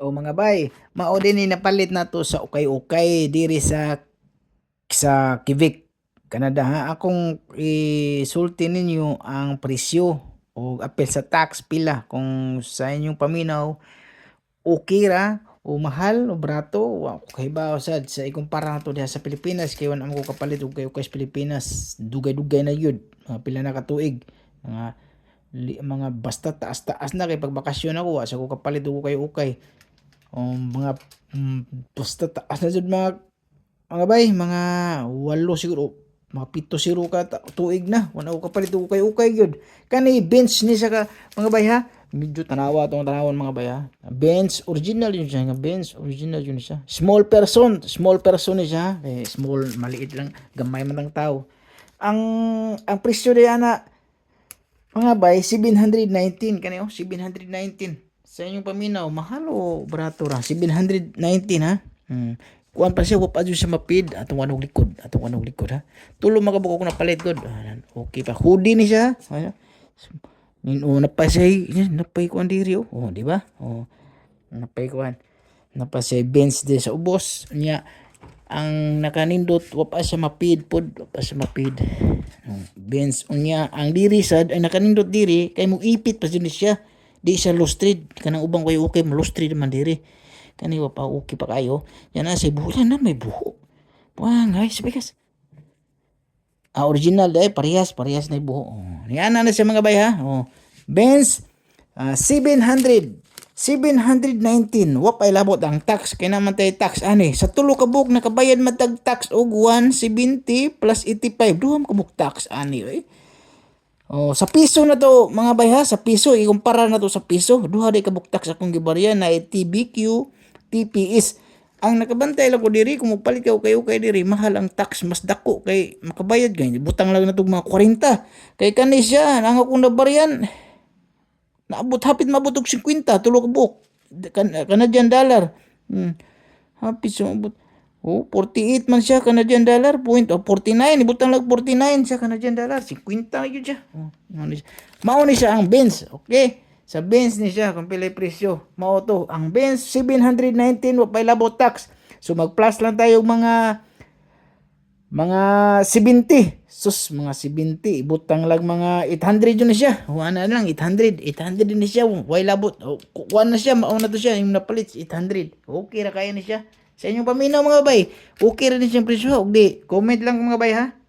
O mga bay, mao din ni napalit na to sa ukay-ukay diri sa sa Quebec, Canada ha. Akong isulti ninyo ang presyo o apel sa tax pila kung sa inyong paminaw. Okay ra? O mahal? O brato? Wa ko kahibaw sad? Sa ikumpara nato diha sa Pilipinas kay wala ko kapalit og kayo sa Pilipinas dugay-dugay na yun. Mga pila na katuig mga li, mga basta taas-taas na kay pagbakasyon ako wa sa ko kapalit og kayo ukay um, mga mm, basta taas na jud mga mga bay mga walo siguro. Mga pito siro ka tuig na. Wala ko kapalit og kayo ukay gyud kani bench ni sa ka mga bay ha? Medyo tanawa tong tanawon mga bay ha? Bench original yun siya bench original yun siya. Small person small person ni siya eh, small maliit lang gamay man lang tao. Ang ang presyo diya na mga bay 719 kani oh 719 sa inyong paminaw mahal o barato ra? 719 ha? Hmm. kuan pa siya wa pa dyan siya mapid. Atong wanog likod atong wanog likod ha? Tulo makabuko ko na palit god Ah, okay pa. Hoodie ni siya ano nin oh napay siya yan, napay kuan diri oh. Oh di ba? Oh napay kuan. Napay siya bench di sa ubos niya ang nakanindot wa pa siya mapid pod wa pa siya mapid. Oh, bench unya ang diri sad ay nakanindot diri kay mo ipit pa jud siya di siya lustrid kanang ubang kayo okay mo lustrid man diri. Kani wa pa okay pa kayo. Yan na say buho na may buho. Wang ay sabikas ah original dai parehas parehas na buho. Oh. yan na siya mga bay ha? Oh. Benz ah, 700 719 wa pa ilabot ang tax. Kay naman tay tax. Ani sa tulo ka buok nakabayad matag tax og 170 plus 85 duham ka buok tax ani oy Oh, sa piso na to mga bay ha, sa piso ikumpara na to sa piso. Duha day kabuk tax akong gibarya na TBQ, TPS. Ang nakabantay lang ko diri kung magpalit ka kayo kay diri mahal ang tax mas dako kay makabayad gani butang lang na tong mga 40. Kay kani siya ang akong nabaryan naabot hapit mabot og 50 tulo ka buok kan Canadian dollar. Hmm. Hapit sa mabot Oh, 48 man siya Canadian dollar point. O 49 ibutang lang 49 siya Canadian dollar 50 na yun siya. Oh, mao ni siya siya ang Benz okay? Sa Benz ni siya kung pila presyo mao to. Ang Benz 719 wa pa ilabot tax. So mag plus lang tayo mga mga 70 sus mga 70 ibutang lang mga 800 yun na siya. Wala na lang 800 800 din na siya. Way labot. Oh, kuha na siya mauna to siya yung napalit 800 okay ra kaya ni siya sa inyong paminaw mga bay? Okay ra din siyang presyo og di. Comment lang mga bay ha